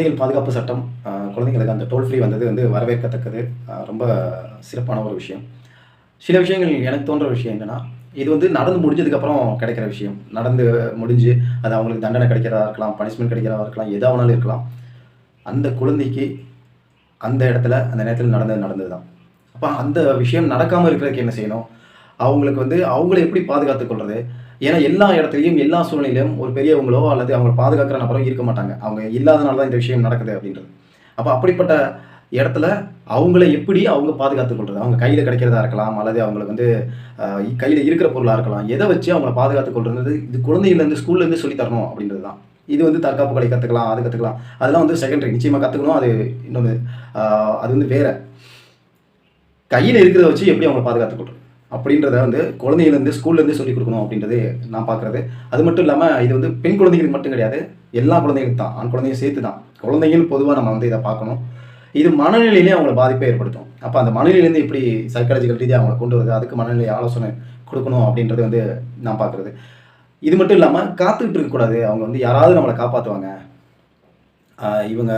குழந்தைகள் பாதுகாப்பு சட்டம் குழந்தைங்களுக்கு அந்த டோல் ஃப்ரீ வந்தது வந்து வரவேற்கத்தக்கது. ரொம்ப சிறப்பான ஒரு விஷயம். சில விஷயங்கள் எனக்கு தோன்ற விஷயம் என்னென்னா இது வந்து நடந்து முடிஞ்சதுக்கப்புறம் கிடைக்கிற விஷயம். நடந்து முடிஞ்சு அது அவங்களுக்கு தண்டனை கிடைக்கிறதா இருக்கலாம் பனிஷ்மெண்ட் கிடைக்கிறதா இருக்கலாம் எதா வேணாலும் இருக்கலாம். அந்த குழந்தைக்கு அந்த இடத்துல அந்த நேரத்தில் நடந்தது நடந்தது தான் அப்போ அந்த விஷயம் நடக்காமல் இருக்கிறதுக்கு என்ன செய்யணும்? அவங்களுக்கு வந்து அவங்கள எப்படி பாதுகாத்துக் கொள்வது ஏன்னா எல்லா இடத்துலையும் எல்லா சூழ்நிலையிலும் ஒரு பெரியவங்களோ அல்லது அவங்க பாதுகாக்கிற நபரோ இருக்க மாட்டாங்க. அவங்க இல்லாதனால தான் இந்த விஷயம் நடக்குது அப்படின்றது. அப்போ அப்படிப்பட்ட இடத்துல அவங்கள எப்படி அவங்க பாதுகாத்துக் கொள்வது அவங்க கையில் கிடைக்கிறதா இருக்கலாம் அல்லது அவங்களுக்கு வந்து கையில் இருக்கிற பொருளாக இருக்கலாம். எதை வச்சு அவங்கள பாதுகாத்துக் கொள்றது இது குழந்தையிலேருந்து ஸ்கூல்லேருந்து சொல்லி தரணும் அப்படின்றது தான் இது வந்து தற்காப்பு கலை கற்றுக்கலாம் அது கற்றுக்கலாம் அதெல்லாம் வந்து செகண்டரி நிச்சயமாக கற்றுக்கணும் அது இன்னொன்று அது வந்து வேற. கையில் இருக்கிறத வச்சு எப்படி அவங்களை பாதுகாத்துக் கொள்வது அப்படின்றத வந்து குழந்தையிலேருந்து ஸ்கூல்லேருந்து சொல்லிக் கொடுக்கணும் அப்படின்றது நான் பார்க்குறது. அது மட்டும் இல்லாமல் இது வந்து பெண் குழந்தைகளுக்கு மட்டும் கிடையாது. எல்லா குழந்தைகளுக்கு தான். ஆண் குழந்தையும் சேர்த்து தான். குழந்தைகள் பொதுவாக நம்ம வந்து இதை பார்க்கணும். இது மனநிலையிலே அவங்களை பாதிப்பை ஏற்படுத்தும். அப்போ அந்த மனநிலையிலேருந்து எப்படி சைக்காலஜிக்கல் ரீதியாக அவங்களை கொண்டு வருது அதுக்கு மனநிலை ஆலோசனை கொடுக்கணும் அப்படின்றது வந்து நான் பார்க்குறது. இது மட்டும் இல்லாமல் காத்துக்கிட்டு இருக்கக்கூடாது. அவங்க வந்து யாராவது நம்மளை காப்பாற்றுவாங்க இவங்க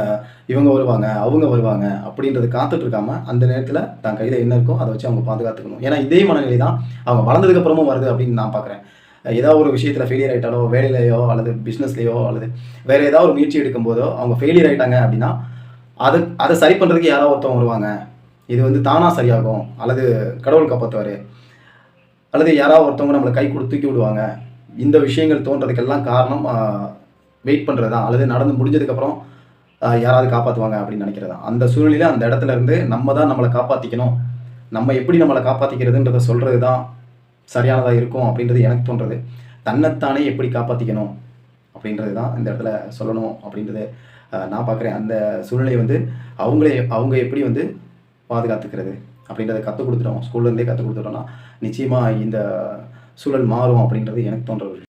இவங்க வருவாங்க அவங்க வருவாங்க அப்படின்றது காத்துட்டு இருக்காம அந்த நேரத்தில் தன் கையில் என்ன இருக்கோ அதை வச்சு அவங்க பாதுகாத்துக்கணும். ஏன்னா இதே மனநிலை தான் அவங்க வளர்ந்ததுக்கப்புறமும் வருது அப்படின்னு நான் பார்க்குறேன் ஏதாவது ஒரு விஷயத்தில் ஃபெயிலியர் ஆகிட்டாலோ வேலையிலையோ அல்லது பிஸ்னஸ்லையோ அல்லது வேறு ஏதாவது ஒரு முயற்சி எடுக்கும்போதோ அவங்க ஃபெயிலியர் ஆகிட்டாங்க அப்படின்னா அது அதை சரி பண்ணுறதுக்கு யாராவது ஒருத்தவங்க வருவாங்க. இது வந்து தானாக சரியாகும். அல்லது கடவுள் காப்பாற்றுவார் அல்லது யாராவது ஒருத்தவங்க நம்மளை கை கொடுத்து தூக்கி விடுவாங்க. இந்த விஷயங்கள் தோன்றதுக்கெல்லாம் காரணம் வெயிட் பண்ணுறது தான் அல்லது நடந்து முடிஞ்சதுக்கப்புறம் யாராவது காப்பாற்றுவாங்க அப்படின்னு நினைக்கிறதா? அந்த சூழ்நிலையில் அந்த இடத்துல இருந்து நம்ம தான் நம்மளை காப்பாற்றிக்கணும் நம்ம எப்படி நம்மளை காப்பாற்றிக்கிறதுன்றத சொல்கிறது தான் சரியானதாக இருக்கும் அப்படின்றது எனக்கு தோன்றது. தன்னைத்தானே எப்படி காப்பாற்றிக்கணும் அப்படின்றது தான் இந்த இடத்துல சொல்லணும் அப்படின்றது நான் பார்க்குறேன். அந்த சூழ்நிலையை வந்து அவங்களே அவங்க எப்படி வந்து பாதுகாத்துக்கிறது அப்படின்றத கற்றுக் கொடுத்துட்டோம். ஸ்கூல்லேருந்தே கற்றுக் கொடுத்துட்டோம்னா நிச்சயமாக இந்த சூழல் மாறும் அப்படின்றது எனக்கு தோன்ற